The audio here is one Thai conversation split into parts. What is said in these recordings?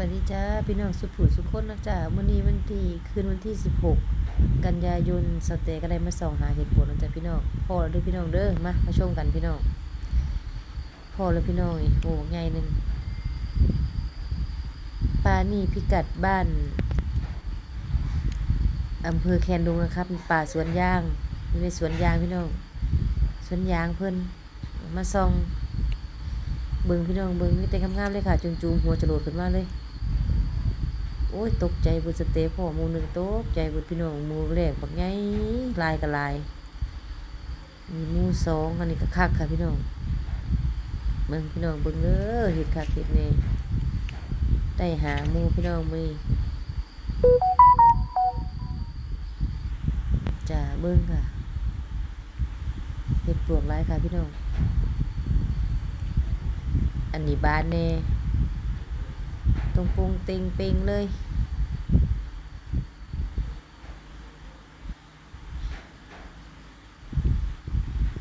วัสดีจ้าพี่น้องสุภูสุขคนนะจ้ามื้อนี้วันที่คืนวันที่ 16 กันยายนสเตย์ก็ได้มาส่องหาเห็ดผลนะจ้าพี่น้องพ่อแล้วด้อพี่น้องเด้อมามาชมกันพี่น้องพ่อแล้วพี่น้องโอ้ใหญ่หนึงปานี่พิกัดบ้านอำเภอแคนดงนะครับป่าสวนยางอยู่ในสวนยางพี่น้องสวนยางเพิ่นมาส่องเบิ่งพี่น้องเบิ่งมีแต่งามๆเลยค่ะจูงๆหัวจรดขึ้นมาเลย โอ้ยตกใจบิดสเตพ่อหมู่หนึงตกใจบิดพี่น้องมูแรกบักใหญ่ลายก็ลาย มีมูสองอันนี้ก็คักค่ะพี่น้องเบิ่งพี่น้องเบิ่งเด้อเฮ็ดคักเฮ็ดแน่ได้หามูพี่น้องมีจ้าเบิ่งค่ะเฮ็ดปลวกลายค่ะพี่น้องอันนี้บานแน่ งปรุงเต็งเปงเลย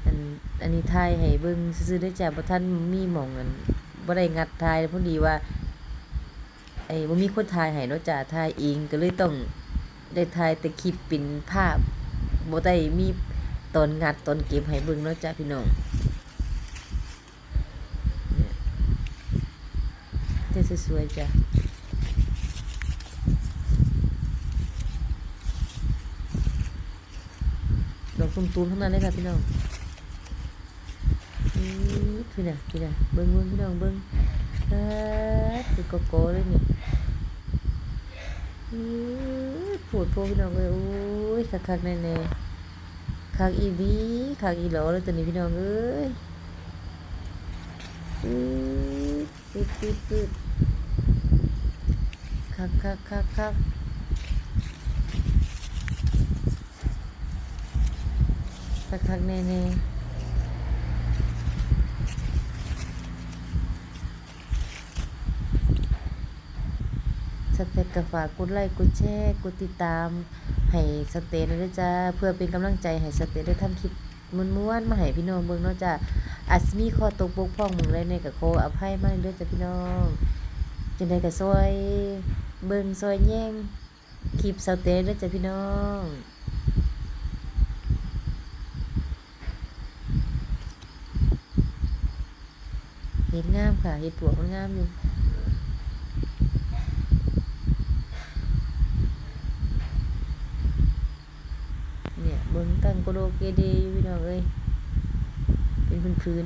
อันอันนี้ทายให้เบิ่งซื่อได้จ้ะบ่ทันมีหม่องอันบ่ได้งัดทายพอดีว่าไอ้บ่มีคนทายให้เนาะจ้ะทายเองก็เลยต้องได้ทายแต่คลิปเป็นภาพบ่ได้มีตอนงัดตอนเก็บให้เบิ่งเนาะจ้ะพี่น้อง เจ๊สวยๆจ้ะดอกตุ้มๆทั้งนั้นเลยค่ะพี่น้องพี่น่ะพี่น่ะเบิ้งเบิ้งพี่น้องเบิ้งเออคือโกโก้เลยนี่อื้อปวดโพพี่น้องเลยโอ้ยคักๆแน่ๆคักอีดีคักอีหลอเลยตัวนี้พี่น้องเอ้ยอือ ปืดปืดปืดคักคักคักคักคักคักแน่แน่สเต็กกฝากกดไลค์กดแชร์กดติดตามให้สเต็กด้วยจ้าเพื่อเป็นกำลังใจให้สเต็กได้ทำคลิปม้วนๆมาให้พี่น้องเบิ่งเนาะจ้า อาจสิมีข้อตกบกพร่องมึงเลยในกับโคอภัยมากเด้อจ้าพี่น้องจังไดก็ซอยเบิ่งซอยแย่งคลิปเซาเต้เด้อจ้ะพี่น้องเห็ดงามค่ะเห็ดปวกมันงามอยู่เนี่ยเบิ่งตั้งโกโดเกเดอยู่พี่น้องเอ้ย เป็นพื้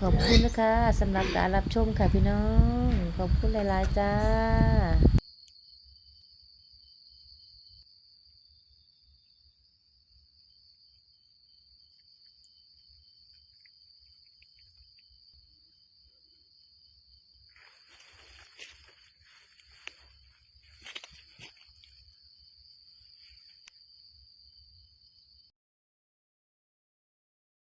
ขอบคุณนะคะสำหรับการรับชมค่ะพี่น้อง ขอบคุณหลาย ๆ จ้า